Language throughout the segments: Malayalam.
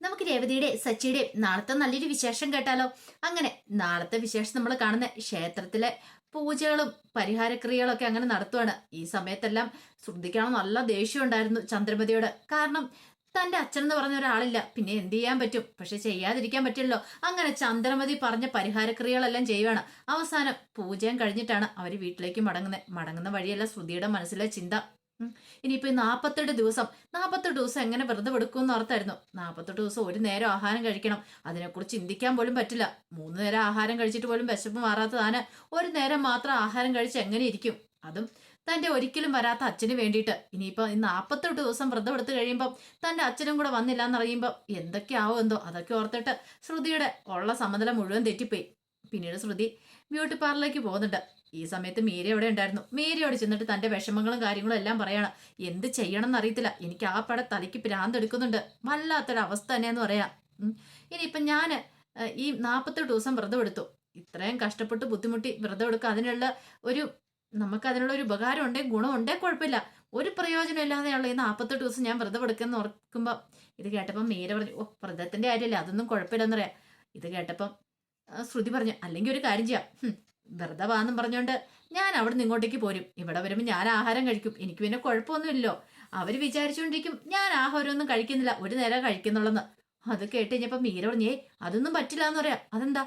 നമുക്ക് രേവതിയുടെ സച്ചിയുടെ നാളത്തെ നല്ലൊരു വിശേഷം കേട്ടാലോ? അങ്ങനെ നാളത്തെ വിശേഷം നമ്മൾ കാണുന്ന ക്ഷേത്രത്തിലെ പൂജകളും പരിഹാരക്രിയകളും ഒക്കെ അങ്ങനെ നടത്തുവാണ്. ഈ സമയത്തെല്ലാം ശ്രദ്ധിക്കണം. നല്ല ദേഷ്യം ഉണ്ടായിരുന്നു ചന്ദ്രമതിയോട്. കാരണം തന്റെ അച്ഛൻ എന്ന് പറഞ്ഞ ഒരാളില്ല. പിന്നെ എന്ത് ചെയ്യാൻ പറ്റും? പക്ഷെ ചെയ്യാതിരിക്കാൻ പറ്റില്ലല്ലോ. അങ്ങനെ ചന്ദ്രമതി പറഞ്ഞ പരിഹാരക്രിയകളെല്ലാം ചെയ്യുവാണ്. അവസാനം പൂജയും കഴിഞ്ഞിട്ടാണ് അവർ വീട്ടിലേക്ക് മടങ്ങുന്നത് മടങ്ങുന്ന വഴിയല്ല ശ്രുതിയുടെ മനസ്സിലെ ചിന്ത. ഇനിയിപ്പോ ഈ നാപ്പത്തെട്ട് ദിവസം നാപ്പത്തെട്ട് ദിവസം എങ്ങനെ വെറുതെ എടുക്കുമെന്ന് ഓർത്തായിരുന്നു. നാപ്പത്തെട്ട് ദിവസം ഒരു നേരം ആഹാരം കഴിക്കണം. അതിനെക്കുറിച്ച് ചിന്തിക്കാൻ പോലും പറ്റില്ല. മൂന്ന് നേരം ആഹാരം കഴിച്ചിട്ട് പോലും വിശപ്പ് മാറാത്തതാണ്. ഒരു നേരം മാത്രം ആഹാരം കഴിച്ച് എങ്ങനെ ഇരിക്കും? അതും തന്റെ ഒരിക്കലും വരാത്ത അച്ഛന് വേണ്ടിയിട്ട്. ഇനിയിപ്പോ ഈ നാപ്പത്തെട്ട് ദിവസം വ്രതം എടുത്തു കഴിയുമ്പോൾ തന്റെ അച്ഛനും കൂടെ വന്നില്ല എന്നറിയുമ്പോൾ എന്തൊക്കെയാവും എന്തോ. അതൊക്കെ ഓർത്തിട്ട് ശ്രുതിയുടെ ഉള്ള സമനില മുഴുവൻ തെറ്റിപ്പോയി. പിന്നീട് ശ്രുതി ബ്യൂട്ടി പാർലറിലേക്ക് പോകുന്നുണ്ട്. ഈ സമയത്ത് മീര അവിടെ ഉണ്ടായിരുന്നു. മീരയോട് ചെന്നിട്ട് തന്റെ വിഷമങ്ങളും കാര്യങ്ങളും എല്ലാം പറയണം. എന്ത് ചെയ്യണം എന്നറിയത്തില്ല എനിക്ക് ആ പട തലയ്ക്ക് ഭ്രാന്ത് എടുക്കുന്നുണ്ട്. വല്ലാത്തൊരു അവസ്ഥ തന്നെയെന്ന് പറയാം. ഇനിയിപ്പം ഞാൻ ഈ നാൽപ്പത്തെട്ട് ദിവസം വ്രതം എടുത്തു. ഇത്രയും കഷ്ടപ്പെട്ട് ബുദ്ധിമുട്ടി വ്രതം എടുക്കുക അതിനുള്ള ഒരു നമുക്ക് അതിനുള്ള ഒരു ഉപകാരം ഉണ്ടേ ഗുണം ഉണ്ടേ കുഴപ്പമില്ല. ഒരു പ്രയോജനം ഇല്ലാതെയുള്ള ഈ നാൽപ്പത്തെട്ട് ദിവസം ഞാൻ വ്രതം എടുക്കുന്ന ഓർക്കുമ്പോൾ ഇത് കേട്ടപ്പം മീര പറഞ്ഞു ഓ വ്രതത്തിന്റെ കാര്യമല്ലേ? അതൊന്നും കുഴപ്പമില്ലെന്ന് പറയാം. ഇത് കേട്ടപ്പം ശ്രുതി പറഞ്ഞു അല്ലെങ്കിൽ ഒരു കാര്യം ചെയ്യാം. വെറുതെ വാന്നും പറഞ്ഞുകൊണ്ട് ഞാൻ അവിടെ നിന്ന് ഇങ്ങോട്ടേക്ക് പോരും. ഇവിടെ വരുമ്പോൾ ഞാൻ ആഹാരം കഴിക്കും. എനിക്ക് പിന്നെ കുഴപ്പമൊന്നുമില്ലല്ലോ. അവർ വിചാരിച്ചുകൊണ്ടിരിക്കും ഞാൻ ആഹാരമൊന്നും കഴിക്കുന്നില്ല. ഒരു നേരം കഴിക്കുന്നുള്ളെന്ന്. അത് കേട്ട് കഴിഞ്ഞപ്പോൾ മീര പറഞ്ഞേ അതൊന്നും പറ്റില്ല എന്ന് പറയാം. അതെന്താ?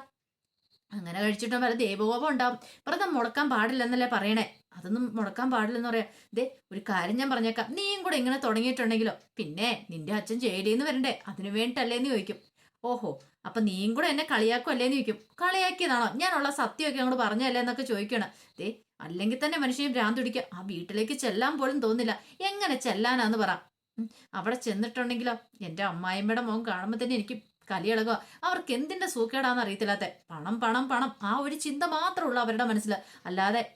അങ്ങനെ കഴിച്ചിട്ട് വല്ല ദേവകോപം ഉണ്ടാവും. വെറുതെ മുടക്കാൻ പാടില്ലെന്നല്ലേ പറയണേ. അതൊന്നും മുടക്കാൻ പാടില്ലെന്ന് പറയാം. ദേ ഒരു കാര്യം ഞാൻ പറഞ്ഞേക്കാം. നീയും കൂടെ ഇങ്ങനെ തുടങ്ങിയിട്ടുണ്ടെങ്കിലോ? പിന്നെ നിന്റെ അച്ഛൻ ചേടിയെന്ന് വരണ്ടേ. അതിനു വേണ്ടിട്ടല്ലേന്ന് ചോദിക്കും. ഓഹോ അപ്പൊ നീയും കൂടെ എന്നെ കളിയാക്കും അല്ലേന്ന് ചോദിക്കും. കളിയാക്കിയതാണോ? ഞാനുള്ള സത്യമൊക്കെ അങ്ങോട്ട് പറഞ്ഞല്ലേ എന്നൊക്കെ ചോദിക്കണം. ദേ അല്ലെങ്കിൽ തന്നെ മനുഷ്യൻ ഭ്രാന്ത് പിടിക്കുക ആ വീട്ടിലേക്ക് ചെല്ലാൻ പോലും തോന്നില്ല എങ്ങനെ ചെല്ലാനാന്ന് പറ. അവിടെ ചെന്നിട്ടുണ്ടെങ്കിലോ? എന്റെ അമ്മായിമ്മയുടെ മോൻ കാണുമ്പോൾ തന്നെ എനിക്ക് കലിയിളകുക അവർക്ക് എന്തിന്റെ സൂക്കേടാന്ന് അറിയത്തില്ലാത്ത. പണം പണം പണം. ആ ഒരു ചിന്ത മാത്രമേ ഉള്ളൂ അവരുടെ മനസ്സിൽ അല്ലാതെ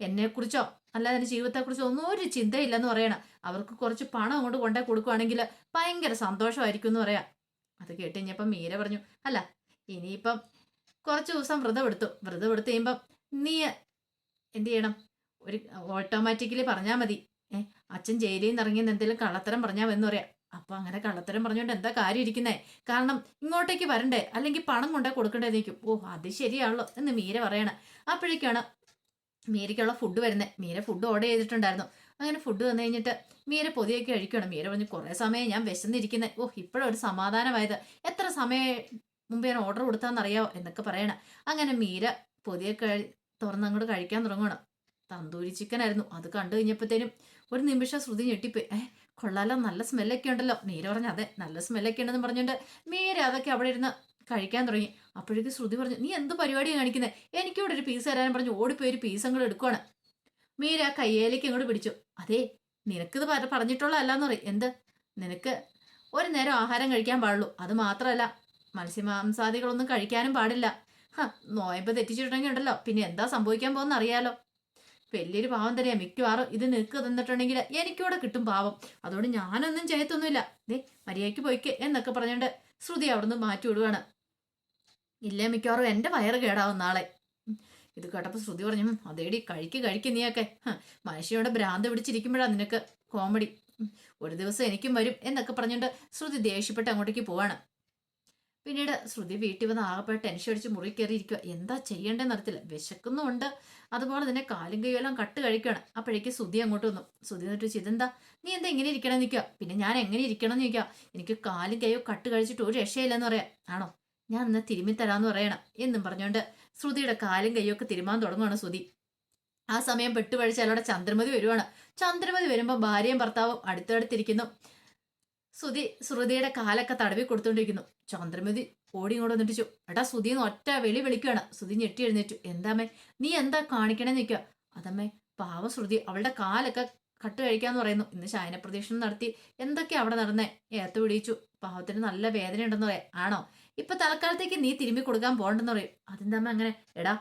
എന്നെ കുറിച്ചോ അല്ലാതെ എന്റെ ജീവിതത്തെ കുറിച്ചോ ഒന്നും ഒരു ചിന്തയില്ലെന്ന് പറയണം. അവർക്ക് കുറച്ച് പണം അങ്ങോട്ട് കൊണ്ടേ കൊടുക്കുവാണെങ്കിൽ ഭയങ്കര സന്തോഷമായിരിക്കും എന്ന് പറയാം. അത് കേട്ട് കഴിഞ്ഞപ്പം മീര പറഞ്ഞു അല്ല ഇനിയിപ്പം കുറച്ച് ദിവസം വ്രതം എടുത്തു. വ്രതം എടുത്തു കഴിയുമ്പം നീ എന്ത് ചെയ്യണം? ഒരു ഓട്ടോമാറ്റിക്കലി പറഞ്ഞാൽ മതി. ഏ അച്ഛൻ ജയിലിൽ നിന്ന് ഇറങ്ങിയെന്ന് എന്തെങ്കിലും കള്ളത്തരം പറഞ്ഞാൽ എന്ന് പറയാം. അപ്പൊ അങ്ങനെ കള്ളത്തരം പറഞ്ഞുകൊണ്ട് എന്താ കാര്യം ഇരിക്കുന്നേ? കാരണം ഇങ്ങോട്ടേക്ക് വരണ്ടേ? അല്ലെങ്കിൽ പണം കൊണ്ടേ കൊടുക്കേണ്ടതായിരിക്കും. ഓ അത് ശരിയാണല്ലോ എന്ന് മീര പറയണ. അപ്പോഴേക്കാണ് മീരയ്ക്കുള്ള ഫുഡ് വരുന്നത് മീര ഫുഡ് ഓർഡർ ചെയ്തിട്ടുണ്ടായിരുന്നു. അങ്ങനെ ഫുഡ് വന്നു കഴിഞ്ഞിട്ട് മീര പൊതിയൊക്കെ കഴിക്കണം. മീര പറഞ്ഞു കുറേ സമയം ഞാൻ വിശന്നിരിക്കുന്നത് ഓ ഒരു സമാധാനമായത്. എത്ര സമയം മുമ്പ് ഞാൻ ഓർഡർ കൊടുത്താന്നറിയാവോ? എന്നൊക്കെ പറയണം. അങ്ങനെ മീര പൊതിയൊക്കെ തുറന്ന് അങ്ങോട്ട് കഴിക്കാൻ തുടങ്ങണം തന്തൂരി ചിക്കൻ ആയിരുന്നു. അത് കണ്ടു കഴിഞ്ഞപ്പോഴത്തേനും ഒരു നിമിഷം ശ്രുതി ഞെട്ടിപ്പോയി. ഏഹ് കൊള്ളാലോ നല്ല സ്മെല്ലൊക്കെ ഉണ്ടല്ലോ. മീര പറഞ്ഞു അതെ നല്ല സ്മെല്ലൊക്കെ ഉണ്ടെന്ന് പറഞ്ഞുകൊണ്ട് മീര അതൊക്കെ അവിടെ ഇരുന്ന് കഴിക്കാൻ തുടങ്ങി. അപ്പോഴേക്ക് ശ്രുതി പറഞ്ഞു നീ എന്ത് പരിപാടിയാണ് കാണിക്കുന്നത് എനിക്കിവിടെ ഒരു പീസ് തരാൻ പറഞ്ഞു ഓടിപ്പോയി ഒരു പീസ് അങ്ങോട്ട് എടുക്കുവാണ്. മീര കയ്യേലേക്ക് അങ്ങോട്ട് പിടിച്ചു. അതെ നിനക്കിത് പറ- പറഞ്ഞിട്ടുള്ള അല്ലാന്ന് പറയും. എന്ത്? നിനക്ക് ഒരു നേരം ആഹാരം കഴിക്കാൻ പാടുള്ളൂ. അത് മാത്രമല്ല മത്സ്യമാംസാദികളൊന്നും കഴിക്കാനും പാടില്ല. ഹ നോയമ്പ് തെറ്റിച്ചിട്ടുണ്ടെങ്കിൽ ഉണ്ടല്ലോ. പിന്നെ എന്താ സംഭവിക്കാൻ പോകുന്ന അറിയാലോ. വലിയൊരു പാവം തന്നെയാ മിക്കവാറും. ഇത് നിനക്ക് തന്നിട്ടുണ്ടെങ്കിൽ എനിക്കൂടെ കിട്ടും പാവം. അതുകൊണ്ട് ഞാനൊന്നും ചെയ്യത്തൊന്നുമില്ല. ദേ മര്യാദയ്ക്ക് പോയിക്ക് എന്നൊക്കെ പറഞ്ഞുകൊണ്ട് ശ്രുതി അവിടുന്ന് മാറ്റി വിടുവാണ്. ഇല്ല മിക്കവാറും എന്റെ വയറ് കേടാവും നാളെ. ഇത് കേട്ടപ്പോൾ ശ്രുതി പറഞ്ഞു "ഉം, അതേടി കഴിക്ക് കഴിക്ക് നീയൊക്കെ. മനുഷ്യനോട് ഭ്രാന്ത് പിടിച്ചിരിക്കുമ്പോഴാണ് നിനക്ക് കോമഡി. ഒരു ദിവസം എനിക്കും വരും എന്നൊക്കെ പറഞ്ഞുകൊണ്ട് ശ്രുതി ദേഷ്യപ്പെട്ട് അങ്ങോട്ടേക്ക് പോവാണ്. പിന്നീട് ശ്രുതി വീട്ടിൽ വന്ന് ആകെപ്പോയി ടെൻഷൻ അടിച്ച് മുറി കയറിയിരിക്കുക എന്താ ചെയ്യേണ്ടതെന്ന് അറിയത്തില്ല. വിശക്കുന്നുണ്ട് അതുപോലെ തന്നെ കാലും കൈയെല്ലാം കട്ട് കഴിക്കുകയാണ് അപ്പോഴേക്ക് ശ്രുതി അങ്ങോട്ട് വന്നു. ശ്രുതി എന്നിട്ട് ഇതെന്താ? നീ എന്താ ഇങ്ങനെ ഇരിക്കണം നിൽക്കുക പിന്നെ ഞാൻ എങ്ങനെ ഇരിക്കണം എന്ന് ചോദിക്കുക എനിക്ക് കാലും കൈയോ കട്ട് കഴിച്ചിട്ട് ഒരു രക്ഷയില്ലെന്ന് പറയാം. ആണോ? ഞാൻ ഇന്ന് തിരുമ്മി തരാമെന്ന് പറയണം എന്നും പറഞ്ഞുകൊണ്ട് ശ്രുതിയുടെ കാലും കൈയൊക്കെ തിരുമാൻ തുടങ്ങുകയാണ് ശ്രുതി. ആ സമയം പെട്ടുപഴിച്ച് അയാളുടെ ചന്ദ്രമതി വരുവാണ്. ചന്ദ്രമതി വരുമ്പോൾ ഭാര്യയും ഭർത്താവും അടുത്തടുത്തിരിക്കുന്നു. ശ്രുതി ശ്രുതിയുടെ കാലൊക്കെ തടവി കൊടുത്തോണ്ടിരിക്കുന്നു ചന്ദ്രമതി ഓടി ഇങ്ങോട്ട് വന്നിട്ട് ചോ എടാ ശ്രുതി എന്ന് ഒറ്റ വെളി വിളിക്കുകയാണ് ശ്രുതി ഞെട്ടി എഴുന്നേറ്റു. എന്താമ്മേ നീ എന്താ കാണിക്കണേന്ന് നിൽക്കുക അതമ്മേ പാവ ശ്രുതി അവളുടെ കാലൊക്കെ കട്ട് കഴിക്കാന്ന് പറയുന്നു. ഇന്ന് ശയന പ്രദക്ഷിണം നടത്തി. എന്തൊക്കെയാ അവിടെ നടന്നേ? ഏത്ത് പിടിച്ചു പാവത്തിന് നല്ല വേദന ഉണ്ടെന്ന് പറയാം. ആണോ? ഇപ്പൊ തൽക്കാലത്തേക്ക് നീ തിരുമ്പി കൊടുക്കാൻ പോകണ്ടെന്ന് പറയും. അതെന്താമ്മ അങ്ങനെ? എടാ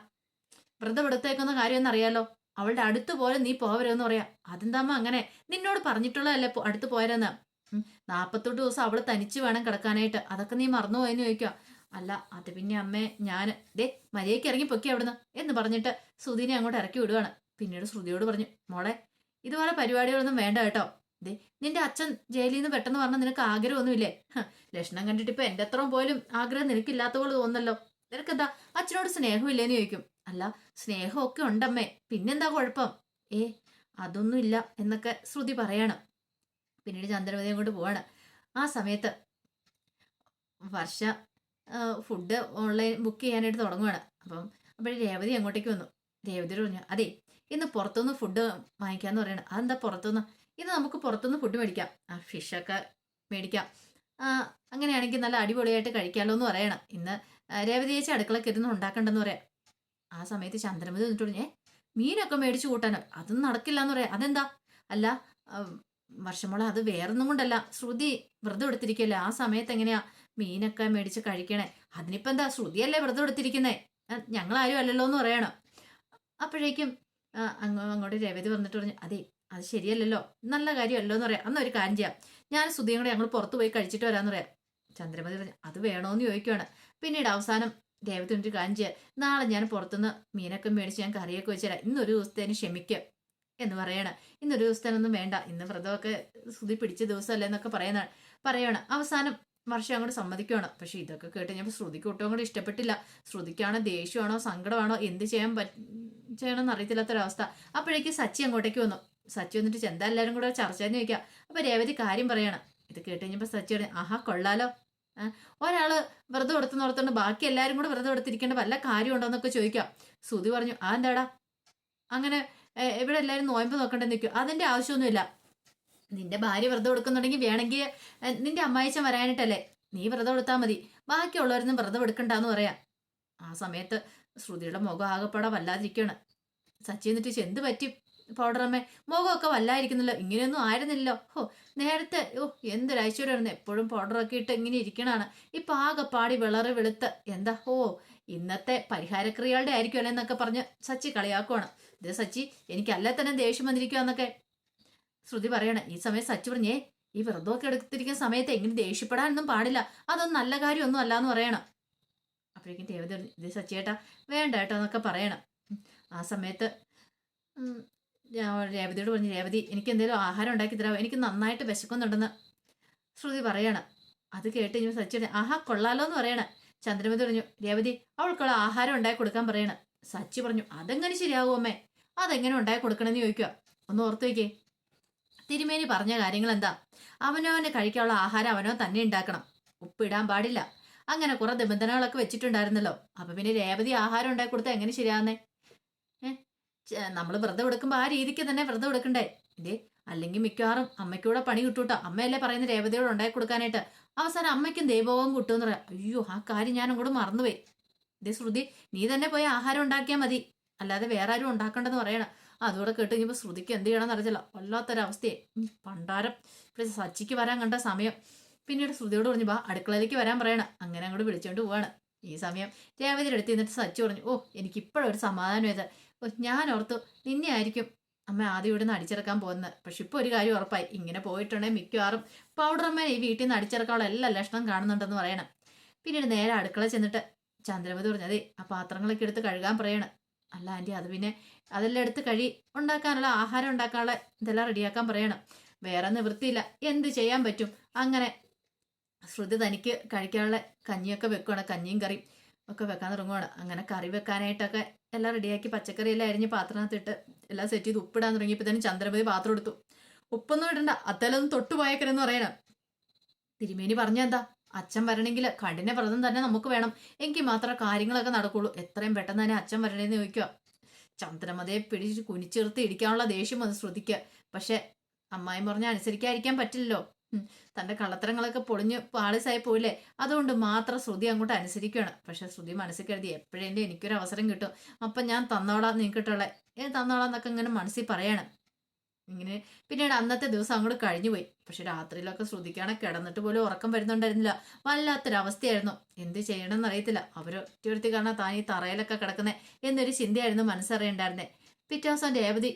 വ്രതം എടുത്തേക്കുന്ന കാര്യമൊന്നും അറിയാലോ. അവളുടെ അടുത്ത് പോലെ നീ പോവരുതെന്ന് പറയാം. അതെന്താമ്മ അങ്ങനെ? നിന്നോട് പറഞ്ഞിട്ടുള്ളതല്ലേ അടുത്ത് പോയരെന്ന് നാപ്പത്തൊട്ട് ദിവസം അവൾ തനിച്ച് വേണം കിടക്കാനായിട്ട്. അതൊക്കെ നീ മറന്നുപോയെന്ന് ചോദിക്കുക അല്ല അത് പിന്നെ അമ്മേ ഞാൻ ദേ മര്യാദയ്ക്ക് ഇറങ്ങി പൊക്കി അവിടുന്ന് എന്ന് പറഞ്ഞിട്ട് സുധീനെ അങ്ങോട്ട് ഇറക്കി വിടുവാണ്. പിന്നീട് ശ്രുതിയോട് പറഞ്ഞു മോളെ ഇതുപോലെ പരിപാടികളൊന്നും വേണ്ട കേട്ടോ. ദേ നിന്റെ അച്ഛൻ ജയിലിൽ നിന്ന് പെട്ടെന്ന് പറഞ്ഞാൽ നിനക്ക് ആഗ്രഹമൊന്നുമില്ലേ? ലക്ഷണം കണ്ടിട്ട് ഇപ്പൊ എന്റെ അത്രയും പോലും ആഗ്രഹം നിനക്കില്ലാത്ത പോലെ തോന്നല്ലോ നിനക്കെന്താ? അച്ഛനോട് സ്നേഹമില്ലേന്ന് ചോദിക്കും. അല്ല സ്നേഹമൊക്കെ ഉണ്ടമ്മേ. പിന്നെന്താ കുഴപ്പം? ഏ അതൊന്നും ഇല്ല എന്നൊക്കെ ശ്രുതി പറയണം. പിന്നീട് ചന്ദ്രമതി അങ്ങോട്ട് പോവാണ്. ആ സമയത്ത് വർഷ ഫുഡ് ഓൺലൈൻ ബുക്ക് ചെയ്യാനായിട്ട് തുടങ്ങുവാണ്. അപ്പം അപ്പോൾ രേവതി അങ്ങോട്ടേക്ക് വന്നു. രേവതി പറഞ്ഞു അതെ ഇന്ന് പുറത്തുനിന്ന് ഫുഡ് വാങ്ങിക്കാന്ന് പറയണം. അതെന്താ പുറത്തുനിന്ന്? ഇന്ന് നമുക്ക് പുറത്തുനിന്ന് ഫുഡ് മേടിക്കാം. ആ ഫിഷൊക്കെ മേടിക്കാം. അങ്ങനെയാണെങ്കിൽ നല്ല അടിപൊളിയായിട്ട് കഴിക്കാമല്ലോ എന്ന് പറയണം. ഇന്ന് രേവതി ചേച്ചി അടുക്കളക്ക് ഇരുന്ന് ഉണ്ടാക്കണ്ടെന്ന് പറയാം. ആ സമയത്ത് ചന്ദ്രമതി വന്നിട്ട് പറഞ്ഞേ മീനൊക്കെ മേടിച്ചു കൂട്ടാനോ? അതൊന്നും നടക്കില്ല എന്ന് പറയാം. അതെന്താ? അല്ല വർഷമുള്ള വർഷമോളെ അത് വേറൊന്നും കൊണ്ടല്ല. ശ്രുതി വ്രതം എടുത്തിരിക്കല്ലേ. ആ സമയത്ത് എങ്ങനെയാ മീനൊക്കെ മേടിച്ച് കഴിക്കണേ? അതിനിപ്പോ എന്താ? ശ്രുതിയല്ലേ വ്രതം എടുത്തിരിക്കുന്നേ? ഞങ്ങളാരും അല്ലല്ലോ എന്ന് പറയണം. അപ്പോഴേക്കും അങ്ങോട്ട് രേവതി വന്നിട്ട് പറഞ്ഞു അതെ അത് ശരിയല്ലല്ലോ. നല്ല കാര്യമല്ലോ എന്ന് പറയാം. അന്ന് ഒരു കാര്യം ചെയ്യാം. ഞാൻ ശ്രുതിയും കൂടെ ഞങ്ങൾ പുറത്ത് പോയി കഴിച്ചിട്ട് വരാമെന്ന് പറയാം. ചന്ദ്രമതി പറഞ്ഞു അത് വേണോന്ന് ചോദിക്കുവാണ്. പിന്നീട് അവസാനം ദേവത്തിനൊരു കാര്യം ചെയ്യാം. നാളെ ഞാൻ പുറത്തുനിന്ന് മീനൊക്കെ മേടിച്ച് ഞാൻ കറിയൊക്കെ വെച്ചുതരാം ഇന്നൊരു ദിവസത്തേന് ക്ഷമിക്കുക എന്ന് പറയണ. ഇന്നൊരു ദിവസത്തേനൊന്നും വേണ്ട. ഇന്ന് വ്രതമൊക്കെ സുധി പിടിച്ച ദിവസമല്ലേ എന്നൊക്കെ പറയുന്ന പറയണം. അവസാനം വർഷം അങ്ങോട്ട് സമ്മതിക്കുകയാണ് പക്ഷെ ഇതൊക്കെ കേട്ട് ഞാൻ ശ്രുതിക്ക് ഒട്ടും കൂടെ ഇഷ്ടപ്പെട്ടില്ല. ശ്രുതിക്കാണോ ദേഷ്യമാണോ സങ്കടമാണോ എന്ത് ചെയ്യാൻ പറ്റ ചെയ്യണമെന്ന് അറിയത്തില്ലാത്തൊരവസ്ഥ. അപ്പോഴേക്ക് സച്ചി അങ്ങോട്ടേക്ക് വന്നു. സച്ചി വന്നിട്ട് ചെന്താ എല്ലാവരും കൂടെ ചർച്ച എന്ന് ചോദിക്കാം. അപ്പൊ രേവതി കാര്യം പറയണം. ഇത് കേട്ട് കഴിഞ്ഞപ്പോ സച്ചി പറഞ്ഞു ആഹാ കൊള്ളാലോ. ഒരാൾ വ്രതം എടുത്ത് നോർത്തോണ്ട് ബാക്കി എല്ലാരും കൂടെ വ്രതം എടുത്തിരിക്കേണ്ട വല്ല കാര്യം ഉണ്ടോന്നൊക്കെ ചോദിക്കാം. സുതി പറഞ്ഞു ആ എന്താടാ? അങ്ങനെ ഇവിടെ എല്ലാരും നോയമ്പ് നോക്കണ്ടെന്ന് നിൽക്കും അതിന്റെ ആവശ്യമൊന്നുമില്ല. നിന്റെ ഭാര്യ വ്രതം എടുക്കുന്നുണ്ടെങ്കിൽ വേണമെങ്കിൽ നിന്റെ അമ്മായിച്ചൻ വരാനായിട്ടല്ലേ നീ വ്രതം എടുത്താൽ മതി. ബാക്കിയുള്ളവരൊന്നും വ്രതം എടുക്കണ്ടെന്ന് പറയാം. ആ സമയത്ത് ശ്രുതിയുടെ മുഖം ആകെപ്പാടെ വല്ലാതിരിക്കുകയാണ് സച്ചി എന്നിട്ട് "ശ്ശെ, എന്ത് പറ്റി? പൗഡറമ്മേ മുഖമൊക്കെ വല്ലായിരിക്കുന്നല്ലോ. ഇങ്ങനെയൊന്നും ആയിരുന്നില്ലല്ലോ. ഹോ നേരത്തെ ഓ എന്തൊരൈശ്വര്യമായിരുന്നു. എപ്പോഴും പൗഡറൊക്കെ ഇട്ട് ഇങ്ങനെ ഇരിക്കണാണ് ഇപ്പൊ പാടി വിളറ് വെളുത്ത്. എന്താ? ഓ ഇന്നത്തെ പരിഹാരക്രിയകളുടെ ആയിരിക്കും അല്ലേ എന്നൊക്കെ പറഞ്ഞ് സച്ചി കളിയാക്കുവാണ്. ഇത് സച്ചി എനിക്കല്ല തന്നെ ദേഷ്യം വന്നിരിക്കുക എന്നൊക്കെ ശ്രുതി പറയണേ. ഈ സമയം സച്ചി പറഞ്ഞേ ഈ വ്രതമൊക്കെ എടുത്തിരിക്കുന്ന സമയത്ത് എങ്ങനെ ദേഷ്യപ്പെടാനൊന്നും പാടില്ല. അതൊന്നും നല്ല കാര്യമൊന്നും അല്ല എന്ന് പറയണം. അപ്പോഴേക്കും ദേവത ഇത് സച്ചിയേട്ടാ വേണ്ട കേട്ടോ എന്നൊക്കെ പറയണം. ആ സമയത്ത് രേവതിയോട് പറഞ്ഞു രേവതി എനിക്ക് എന്തെങ്കിലും ആഹാരം ഉണ്ടാക്കി തരാമോ എനിക്ക് നന്നായിട്ട് വിശക്കുന്നുണ്ടെന്ന് ശ്രുതി പറയാണ്. അത് കേട്ട് ഇനി സച്ചി പറഞ്ഞു, ആഹാ കൊള്ളാലോ എന്ന് പറയണേ. ചന്ദ്രമതി പറഞ്ഞു രേവതി അവൾക്കുള്ള ആഹാരം ഉണ്ടാക്കി കൊടുക്കാൻ പറയണേ. സച്ചി പറഞ്ഞു അതെങ്ങനെ ശരിയാവും അമ്മേ? അതെങ്ങനെ ഉണ്ടാക്കി കൊടുക്കണമെന്ന് ചോദിക്കുക ഒന്ന് ഓർത്ത് വയ്ക്കേ തിരുമേനി പറഞ്ഞ കാര്യങ്ങൾ എന്താ അവനവന് കഴിക്കാനുള്ള ആഹാരം അവനോ തന്നെ ഉണ്ടാക്കണം. ഉപ്പിടാൻ പാടില്ല. അങ്ങനെ കുറെ നിബന്ധനകളൊക്കെ വെച്ചിട്ടുണ്ടായിരുന്നല്ലോ. അപ്പൊ പിന്നെ രേവതി ആഹാരം ഉണ്ടാക്കി കൊടുത്താൽ എങ്ങനെ ശരിയാവുന്നേ? ഏഹ് നമ്മൾ വ്രതം എടുക്കുമ്പോൾ ആ രീതിക്ക് തന്നെ വ്രതം എടുക്കണ്ടേ? ഇതേ അല്ലെങ്കിൽ മിക്കവാറും അമ്മയ്ക്കൂടെ പണി കിട്ടൂട്ടോ. അമ്മയല്ലേ പറയുന്ന രേവതയോട് ഉണ്ടാക്കി കൊടുക്കാനായിട്ട്. അവസാനം അമ്മയ്ക്കും ദൈവവും കിട്ടുമെന്ന് പറയാം അയ്യോ ആ കാര്യം ഞാൻ അങ്ങോട്ട് മറന്നുപോയി. ഇതേ ശ്രുതി നീ തന്നെ പോയി ആഹാരം ഉണ്ടാക്കിയാൽ മതി. അല്ലാതെ വേറെ ആരും ഉണ്ടാക്കണ്ടെന്ന് പറയണം. അതുകൂടെ കേട്ട് കഴിഞ്ഞപ്പോൾ ശ്രുതിക്ക് എന്ത് ചെയ്യണമെന്ന് അറിയില്ല വല്ലാത്തൊരവസ്ഥയെ. പണ്ടാരം. ഇപ്പൊ സച്ചിക്ക് വരാൻ കണ്ട സമയം. പിന്നീട് ശ്രുതിയോട് പറഞ്ഞു ബാ അടുക്കളയിലേക്ക് വരാൻ പറയണം. അങ്ങനെ അങ്ങോട്ട് വിളിച്ചുകൊണ്ട് പോവാണ്. ഈ സമയം രേവതിയുടെ അടുത്ത് നിന്നിട്ട് സച്ചി പറഞ്ഞു ഓ എനിക്കിപ്പോഴൊരു സമാധാനം ഓ ഞാൻ ഓർത്തു നിന്നെ ആയിരിക്കും അമ്മ ആദ്യം ഇവിടെ നിന്ന് അടിച്ചിറക്കാൻ പോകുന്നത്. പക്ഷെ ഇപ്പോൾ ഒരു കാര്യം ഉറപ്പായി ഇങ്ങനെ പോയിട്ടുണ്ടെങ്കിൽ മിക്കവാറും പൗഡർ ഈ വീട്ടിൽ നിന്ന് അടിച്ചിറക്കാനുള്ള എല്ലാ ലക്ഷണം കാണുന്നുണ്ടെന്ന് പറയണം. പിന്നീട് നേരെ അടുക്കള ചെന്നിട്ട് ചന്ദ്രമതി പറഞ്ഞു അതെ ആ പാത്രങ്ങളൊക്കെ എടുത്ത് കഴുകാൻ പറയണം. അല്ല ആന്റി അത് പിന്നെ അതെല്ലാം എടുത്ത് കഴി ഉണ്ടാക്കാനുള്ള ആഹാരം ഉണ്ടാക്കാനുള്ള ഇതെല്ലാം റെഡിയാക്കാൻ പറയണം. വേറെ നിവൃത്തിയില്ല എന്ത് ചെയ്യാൻ പറ്റും? അങ്ങനെ ശ്രുതി തനിക്ക് കഴിക്കാനുള്ള കഞ്ഞിയൊക്കെ വെക്കുകയാണ് കഞ്ഞിയും കറിയും. ഒക്കെ വെക്കാൻ തുടങ്ങുവാണ്. അങ്ങനെ കറി വെക്കാനായിട്ടൊക്കെ എല്ലാം റെഡിയാക്കി പച്ചക്കറി എല്ലാം അരിഞ്ഞ് പാത്രത്തിട്ട് എല്ലാം സെറ്റ് ചെയ്ത് ഉപ്പിടാൻ തുടങ്ങിയപ്പോൾ തന്നെ ചന്ദ്രപതി പാത്രം എടുത്തു. ഉപ്പൊന്നും ഇടണ്ട. അത്തലൊന്നും തൊട്ടുപോയേക്കരെന്ന് പറയണം. തിരുമേനി പറഞ്ഞെന്താ അച്ഛൻ വരണമെങ്കിൽ കഠിന വ്രതം തന്നെ നമുക്ക് വേണം. എങ്കിൽ മാത്രമേ കാര്യങ്ങളൊക്കെ നടക്കുള്ളൂ. എത്രയും പെട്ടെന്ന് തന്നെ അച്ഛൻ വരണേന്ന് ചോദിക്കുക. ചന്ദ്രമതയെ പിടിച്ച് കുനിച്ചിർത്ത് ഇടിക്കാനുള്ള ദേഷ്യം ഒന്ന് ശ്രദ്ധിക്കുക. പക്ഷെ അമ്മായി പറഞ്ഞ അനുസരിക്കാതിരിക്കാൻ പറ്റില്ലല്ലോ. ഉം. തന്റെ കള്ളത്തരങ്ങളൊക്കെ പൊളിഞ്ഞ് പാളിസായി പോയില്ലേ? അതുകൊണ്ട് മാത്രം ശ്രുതി അങ്ങോട്ട് അനുസരിക്കുകയാണ്. പക്ഷെ ശ്രുതി മനസ്സിൽ കരുതി എപ്പോഴെങ്കിലും എനിക്കൊരു അവസരം കിട്ടും. അപ്പം ഞാൻ തന്നോളാം നീക്കിട്ടുള്ള ഏ തന്നോളാം എന്നൊക്കെ ഇങ്ങനെ മനസ്സിൽ പറയാണ്. ഇങ്ങനെ പിന്നീട് അന്നത്തെ ദിവസം അങ്ങോട്ട് കഴിഞ്ഞു പോയി പക്ഷെ രാത്രിയിലൊക്കെ ശ്രുതിക്കാണ് കിടന്നിട്ട് പോലും ഉറക്കം വരുന്നുണ്ടായിരുന്നില്ല. വല്ലാത്തൊരവസ്ഥയായിരുന്നു. എന്ത് ചെയ്യണമെന്ന് അറിയത്തില്ല. അവർ ഒറ്റ കാരണം താൻ ഈ തറയിലൊക്കെ കിടക്കുന്നേ എന്നൊരു ചിന്തയായിരുന്നു മനസ്സറിയണ്ടായിരുന്നേ. പിറ്റേ ദിവസം രേവതി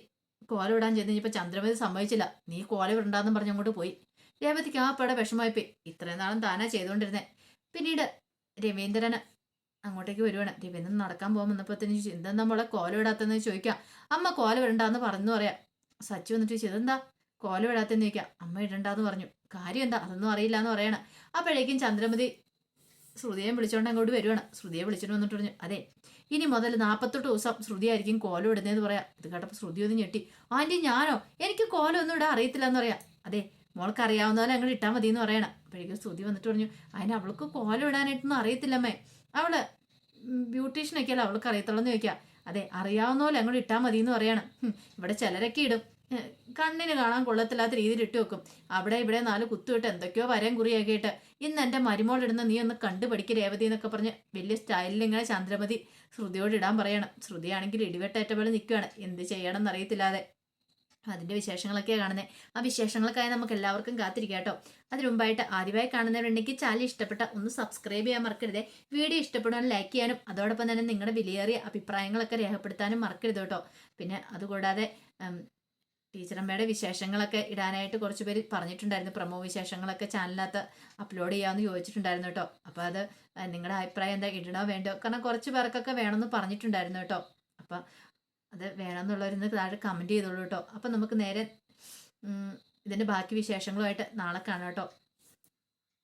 കോല വിടാൻ ചെന്ന് കഴിഞ്ഞപ്പോൾ ചന്ദ്രമതി സമ്മതിച്ചില്ല. നീ കോല വിടണ്ടെന്നും പറഞ്ഞ് അങ്ങോട്ട് പോയി. രേവതിക്ക് ആ പട വിഷമമായിപ്പോയി ഇത്രയും നാളും താനാ ചെയ്തുകൊണ്ടിരുന്നേ പിന്നീട് രവീന്ദ്രന് അങ്ങോട്ടേക്ക് വരുവാണ്. രവീന്ദ്രൻ നടക്കാൻ പോകാൻ വന്നപ്പോഴത്തേന് നമ്മളെ കോല വിടാത്തെന്ന് ചോദിക്കാം? അമ്മ കോല വിടണ്ടെന്ന് പറഞ്ഞു പറയാം. സച്ചു വന്നിട്ട് കോല ഇടാത്തെന്ന് ചോദിക്കാം? അമ്മ ഇടണ്ടെന്ന് പറഞ്ഞു. കാര്യം എന്താ? അതൊന്നും അറിയില്ല എന്ന് പറയണം. അപ്പോഴേക്കും ചന്ദ്രമതി ശ്രുതിയെ വിളിച്ചോണ്ട് അങ്ങോട്ട് വരുവാണ്. ശ്രുതിയെ വിളിച്ചിട്ട് വന്നിട്ട് പറഞ്ഞു അതെ ഇനി മുതൽ നാൽപ്പത്തെട്ട് ദിവസം ശ്രുതി ആയിരിക്കും കോലം ഇടുന്നതെന്ന് പറയാം. ഇത് കേട്ടപ്പോൾ ശ്രുതി ഒന്ന് ഞെട്ടി ആന്റി ഞാനോ? എനിക്ക് കോലം ഒന്നും ഇവിടെ അറിയത്തില്ല എന്ന് പറയാം. അതെ മോൾക്ക് അറിയാവുന്ന പോലെ അങ്ങോട്ട് ഇട്ടാൽ മതി എന്ന് പറയണം. അപ്പോഴേക്കും ശ്രുതി വന്നിട്ട് പറഞ്ഞു അതിന് അവൾക്ക് കോലം ഇടാനായിട്ടൊന്നും അറിയത്തില്ലമ്മേ. അവൾ ബ്യൂട്ടീഷ്യനൊക്കെയല്ല അവൾക്ക് അറിയത്തുള്ളൂ എന്ന് ചോദിക്കാം. അതെ അറിയാവുന്ന പോലെ അങ്ങോട്ട് ഇട്ടാൽ മതി എന്ന് പറയണം ഇവിടെ ചിലരൊക്കെ ഇടും. കണ്ണിന് കാണാൻ കൊള്ളത്തില്ലാത്ത രീതിയിൽ ഇട്ട് വെക്കും. അവിടെ ഇവിടെ നാല് കുത്തുവിട്ട് എന്തൊക്കെയോ വരം കുറിയൊക്കെ ഇട്ട്. ഇന്ന് എന്റെ മരുമോൾ ഇടുന്ന നീ ഒന്ന് കണ്ടുപഠിക്ക് രേവതി എന്നൊക്കെ പറഞ്ഞ് വലിയ സ്റ്റൈലിൽ ഇങ്ങനെ ചന്ദ്രമതി ശ്രുതിയോട് ഇടാൻ പറയണം. ശ്രുതിയാണെങ്കിൽ ഇടിവെട്ടേറ്റ പോലെ നിൽക്കുകയാണ് എന്ത് ചെയ്യണം എന്നറിയത്തില്ലാതെ. അതിന്റെ വിശേഷങ്ങളൊക്കെയാണ് കാണുന്നത് ആ വിശേഷങ്ങൾക്കായി നമുക്ക് എല്ലാവർക്കും കാത്തിരിക്കാം കേട്ടോ അതിനു മുമ്പായിട്ട് ആദ്യമായി കാണുന്നവരുണ്ടെങ്കിൽ ചാനൽ ഇഷ്ടപ്പെട്ട ഒന്ന് സബ്സ്ക്രൈബ് ചെയ്യാൻ മറക്കരുത്. വീഡിയോ ഇഷ്ടപ്പെടാൻ ലൈക്ക് ചെയ്യാനും അതോടൊപ്പം തന്നെ നിങ്ങളുടെ വിലയേറിയ അഭിപ്രായങ്ങളൊക്കെ രേഖപ്പെടുത്താനും മറക്കരുത് കേട്ടോ. പിന്നെ അതുകൂടാതെ ടീച്ചറമ്മയുടെ വിശേഷങ്ങളൊക്കെ ഇടാനായിട്ട് കുറച്ച് പേര് പറഞ്ഞിട്ടുണ്ടായിരുന്നു. പ്രമോ വിശേഷങ്ങളൊക്കെ ചാനലിനകത്ത് അപ്ലോഡ് ചെയ്യാമെന്ന് ചോദിച്ചിട്ടുണ്ടായിരുന്നു കേട്ടോ. അപ്പോൾ അത് നിങ്ങളുടെ അഭിപ്രായം എന്താ ഇടണോ വേണ്ടോ കാരണം കുറച്ച് പേർക്കൊക്കെ വേണമെന്ന് പറഞ്ഞിട്ടുണ്ടായിരുന്നു കേട്ടോ. അപ്പം അത് വേണമെന്നുള്ളവരിന്ന് താഴെ കമന്റ് ചെയ്തോളൂ കേട്ടോ. അപ്പം നമുക്ക് നേരെ ഇതിന്റെ ബാക്കി വിശേഷങ്ങളുമായിട്ട് നാളെ കാണാം കേട്ടോ.